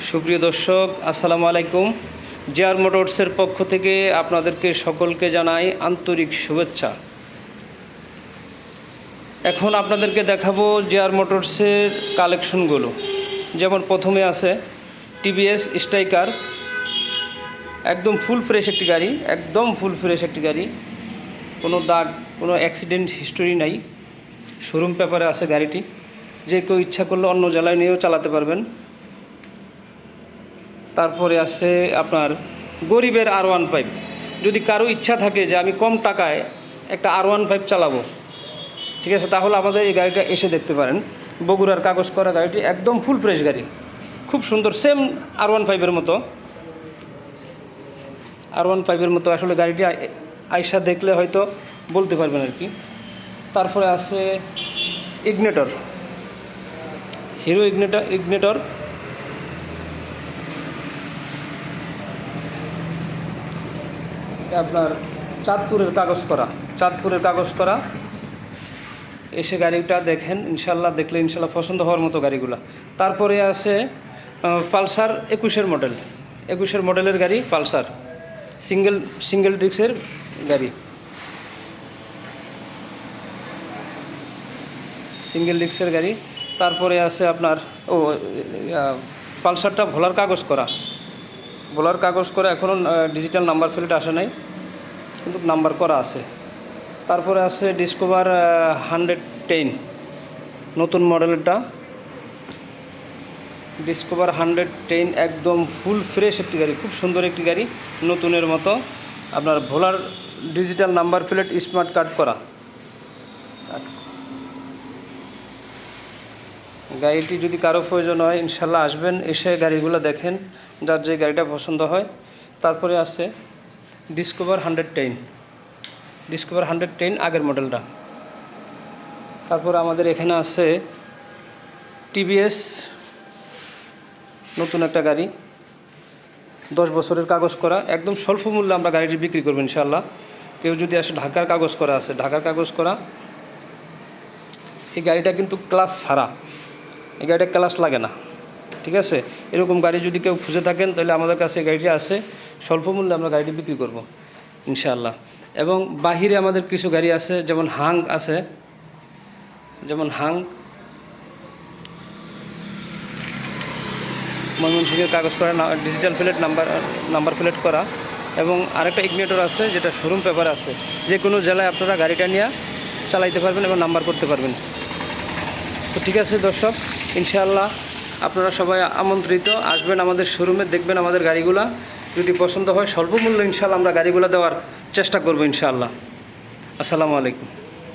সুপ্রিয় দর্শক, আসসালামু আলাইকুম। জিআর মোটরসের পক্ষ থেকে আপনাদেরকে সকলকে জানাই আন্তরিক শুভেচ্ছা। এখন আপনাদেরকে দেখাবো জিআর মোটরসের কালেকশনগুলো। যেমন প্রথমে আছে টিভিএস স্ট্রাইকার। একদম ফুল ফ্রেশ একটি গাড়ি, একদম ফুল ফ্রেশ একটি গাড়ি। কোনো দাগ, কোনো অ্যাক্সিডেন্ট হিস্টোরি নাই। শোরুম পেপারে আছে গাড়িটি। যে কেউ ইচ্ছা করলে অন্য জেলায় নিয়েও চালাতে পারবেন। তারপরে আছে আপনার গরিবের আর ওয়ান ফাইভ যদি কারও ইচ্ছা থাকে যে আমি কম টাকায় একটা আর ওয়ান ফাইভ চালাবো, ঠিক আছে, তাহলে আমাদের এই গাড়িটা এসে দেখতে পারেন। বগুড়ার কাগজ করা গাড়িটি একদম ফুল ফ্রেশ গাড়ি। খুব সুন্দর সেম আর ওয়ান ফাইভের মতো। আর ওয়ান ফাইভের মতো আসলে গাড়িটি আইসা দেখলে হয়তো বলতে পারবেন আর কি। তারপরে আছে ইগনেটর হিরো ইগনেটর ইগনেটর আপনার চাঁদপুরের কাগজ করা, চাঁদপুরের কাগজ করা। এসে গাড়িটা দেখেন, ইনশাল্লাহ দেখলে ইনশাল্লাহ পছন্দ হওয়ার মতো গাড়িগুলো। তারপরে আছে পালসার একুশের মডেল। একুশের মডেলের গাড়ি পালসার। সিঙ্গেল সিঙ্গেল ডিস্কের গাড়ি। সিঙ্গেল ডিস্কের গাড়ি। তারপরে আছে আপনার, ও পালসারটা ভোলার কাগজ করা। ভোলার কাগজ করা, এখনও ডিজিটাল নাম্বার প্লেট আসে নাই। কিন্তু নাম্বার করা আছে। তারপরে আছে ডিসকভার হান্ড্রেড টেন নতুন মডেলটা। ডিসকভার হান্ড্রেড টেন একদম ফুল ফ্রেশ একটি গাড়ি, খুব সুন্দর একটি গাড়ি, নতুনের মতো। আপনার ভোলার digital number plate smart card করা। গাড়িটি যদি কারও প্রয়োজন হয়, ইনশাল্লাহ আসবেন, এসে গাড়িগুলো দেখেন, যার যে গাড়িটা পছন্দ হয়। তারপরে আছে Discover hundred ten Discover hundred ten আগের মডেলটা তারপর আমাদের এখানে আছে টিভিএস নতুন একটা গাড়ি। দশ বছরের কাগজ করা। একদম স্বল্প মূল্যে আমরা গাড়িটি বিক্রি করব ইনশাল্লাহ কেউ যদি আসে ঢাকার কাগজ করা আছে, ঢাকার কাগজ করা। এই গাড়িটা কিন্তু ক্লাস ছাড়া। এই গাড়িটা ক্লাস লাগে না। ঠিক আছে? এরকম গাড়ি যদি কেউ খুঁজে থাকেন, তাহলে আমাদের কাছে গাড়িটি আছে। স্বল্প মূল্যে আমরা গাড়িটি বিক্রি করব, ইনশাআল্লাহ। এবং বাহিরে আমাদের কিছু গাড়ি আছে, যেমন হাং আছে। যেমন হাং ময়মনসিংহের কাগজ করা digital plate number number plate করা। এবং আরেকটা ইগনেটর আছে, যেটা শোরুম পেপার আছে। যে কোনো জেলায় আপনারা গাড়িটা নিয়ে চালাইতে পারবেন এবং নাম্বার করতে পারবেন। তো ঠিক আছে দর্শক, ইনশাআল্লাহ আপনারা সবাই আমন্ত্রিত, আসবেন আমাদের শোরুমে দেখবেন আমাদের গাড়িগুলো। যদি পছন্দ হয় স্বল্প মূল্যে ইনশাল্লাহ আমরা গাড়িগুলো দেওয়ার চেষ্টা করব ইনশাআল্লাহ। আসসালামু আলাইকুম।